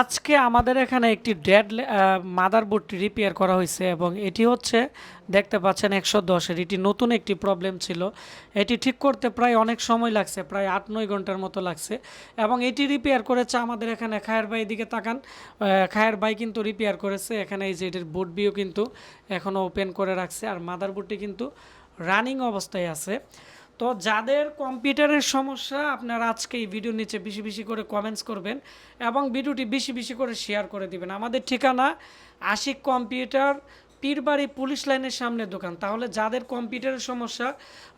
আজকে আমাদের এখানে একটি ডেড মাদারবোর্ডটি রিপেয়ার করা হয়েছে এবং এটি হচ্ছে, দেখতে পাচ্ছেন একশো দশের এটি নতুন একটি প্রবলেম ছিল। এটি ঠিক করতে প্রায় অনেক সময় লাগছে, প্রায় আট নয় ঘণ্টার মতো লাগছে। এবং এটি রিপেয়ার করেছে আমাদের এখানে খায়ের বাই দিকে তাকান। খায়ের বাই কিন্তু রিপেয়ার করেছে, এখানে এই যে এটির বোর্ড বিও কিন্তু এখনও ওপেন করে রাখছে। আর মাদারবোর্ডটি কিন্তু রানিং অবস্থায় আছে। তো যাদের কম্পিউটারের সমস্যা, আপনারা আজকে এই ভিডিওর নিচে বেশি বেশি করে কমেন্টস করবেন এবং ভিডিওটি বেশি বেশি করে শেয়ার করে দিবেন। আমাদের ঠিকানা আশিক কম্পিউটার, পীরবাড়ি পুলিশ লাইনের সামনে দোকান। তাহলে যাদের কম্পিউটারের সমস্যা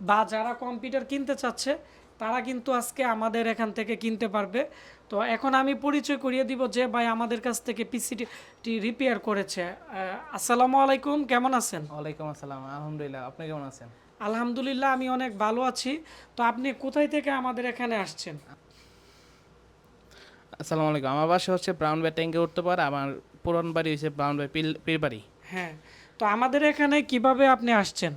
বা যারা কম্পিউটার কিনতে চাচ্ছে, তারা কিন্তু আজকে আমাদের এখান থেকে কিনতে পারবে। তো এখন আমি পরিচয় করিয়ে দিব যে ভাই আমাদের কাছ থেকে পিসিটি রিপেয়ার করেছে। আসসালামু আলাইকুম, কেমন আছেন? ওয়ালাইকুম আসসালাম, আলহামদুলিল্লাহ। আপনি কেমন আছেন? আলহামদুলিল্লাহ আমি অনেক ভালো আছি। তো আপনি কোথায় থেকে আমাদের এখানে আসছেন? আসসালামু আলাইকুম। আমার বাসা হচ্ছে ব্রাউন বাই ট্যাঙ্কে উঠতে পারে আমার পুরান বাড়ি হচ্ছে ব্রাউন বাই পীরবাড়ি হ্যাঁ। তো আমাদের এখানে কীভাবে আপনি আসছেন?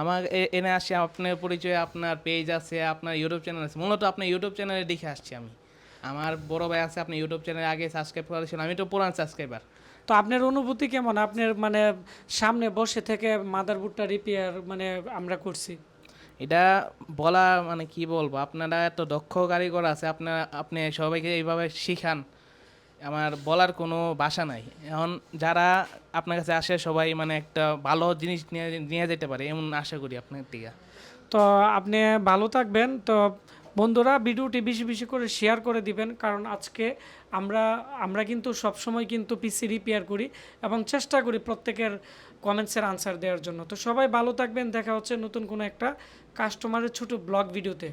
আমার এনে আসি আপনার পরিচয়ে আপনার পেজ আছে আপনার ইউটিউব চ্যানেল আছে। মূলত আপনার ইউটিউব চ্যানেলে দেখে আসছি আমি। আমার বড় ভাই আছে আপনি ইউটিউব চ্যানেলে আগে সাবস্ক্রাইব করেছিলেন আমি তো পুরান সাবস্ক্রাইবার তো আপনার অনুভূতি কেমন? আপনার মানে সামনে বসে থেকে মাদারবোর্ডটা রিপেয়ার মানে আমরা করছি। এটা বলা মানে কি বলব? আপনারা এত দক্ষ কারিগর আছে আপনারা আপনি সবাইকে এইভাবে শিখান। আমার বলার কোনো ভাষা নাই। এখন যারা আপনার কাছে আসে সবাই মানে একটা ভালো জিনিস নিয়ে নিয়ে যেতে পারে এমন আশা করি আপনার থেকে। তো আপনি ভালো থাকবেন। তো বন্ধুরা, ভিডিওটি বেশি বেশি করে শেয়ার করে দিবেন, কারণ আজকে আমরা আমরা কিন্তু সবসময় কিন্তু পিসি রিপেয়ার করি এবং চেষ্টা করি প্রত্যেকের কমেন্টসের আনসার দেওয়ার জন্য। তো সবাই ভালো থাকবেন, দেখা হচ্ছে নতুন কোনো একটা কাস্টমারের ছোট ব্লগ ভিডিওতে